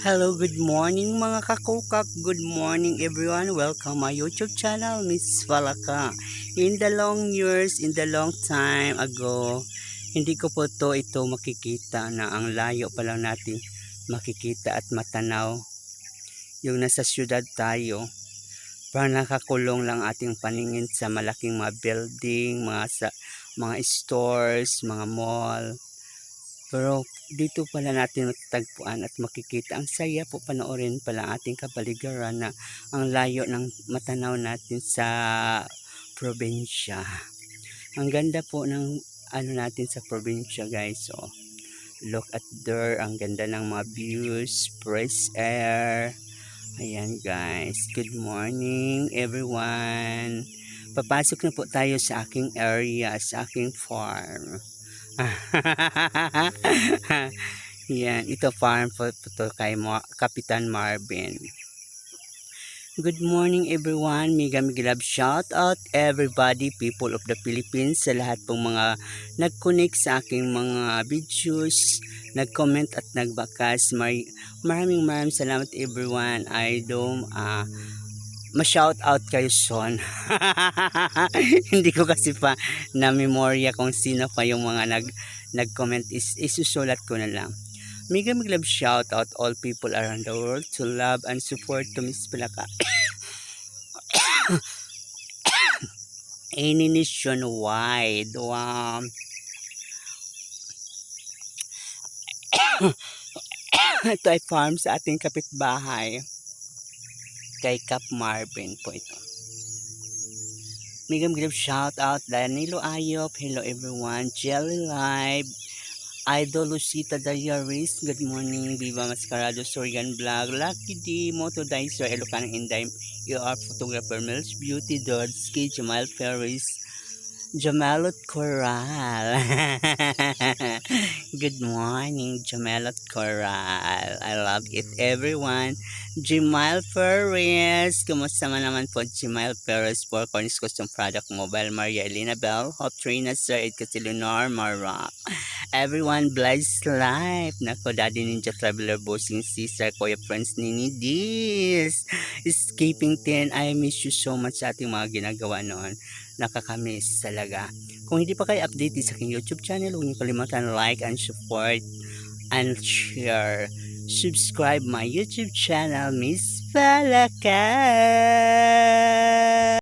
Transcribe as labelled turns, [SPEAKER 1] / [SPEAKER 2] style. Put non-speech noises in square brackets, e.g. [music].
[SPEAKER 1] Hello, good morning mga kakukak. Good morning everyone. Welcome my YouTube channel, Miss Falaka. In the long years, in the long time ago, hindi ko po to ito makikita na ang layo pa lang natin makikita at matanaw. Yung nasa syudad tayo, parang nakakulong lang ating paningin sa malaking mga building, mga sa, mga stores, mga mall. Pero dito pala natin matatagpuan at makikita ang saya po panoorin pala ating kabaligaran na ang layo ng matanaw natin sa probinsya. Ang ganda po ng ano natin sa probinsya guys. So, look at there. Ang ganda ng mga views, fresh air. Ayan guys. Good morning everyone. Papasok na po tayo sa aking area, sa aking farm. [laughs] Yan, ito farm po to kay Mar- Kapitan Marvin. Good morning everyone. Mega mega love shout out everybody people of the Philippines sa lahat pong mga nag-connect sa aking mga videos, nag-comment at nagbakas. Mar- maraming maraming salamat everyone. Idol, ah ma-shout out kayo son. [laughs] Hindi ko kasi pa na memorya kung sino pa yung mga nag nag-comment is isusulat ko na lang. Mega mega love shout out all people around the world to love and support to Miss Pilaka. [coughs] Any nationwide. Wow. [coughs] [coughs] Ito ay farm sa ating kapitbahay. Kay Cap Marvin po ito. Mega mega shout out Danilo Ayop. Hello everyone. Jelly Live. Idol Lucita Diaries. Good morning. Viva Mascarado Sorian Vlog. Lucky D. Moto Dicer. Ilocano Inday. ER Photographer. Mills Beauty. Dodski. Jamal Ferris. Jamalot Coral. [laughs] Good morning, Jamalot Coral. I love it, everyone. Jamal Perez. Kumusta man naman po, Jamal Perez for Cornish Custom Product Mobile. Maria Elena Bell. Hope Trina, Sir Ed Casilunar, Maroc. Everyone, blessed life. Nako, Daddy Ninja Traveler, Bossing Sister, Kuya Friends, Nini Dis. Escaping 10, I miss you so much sa ating mga ginagawa noon nakakamiss talaga. Kung hindi pa kayo updated sa aking YouTube channel, huwag niyo kalimutan like and support and share. Subscribe my YouTube channel, Miss Palaka.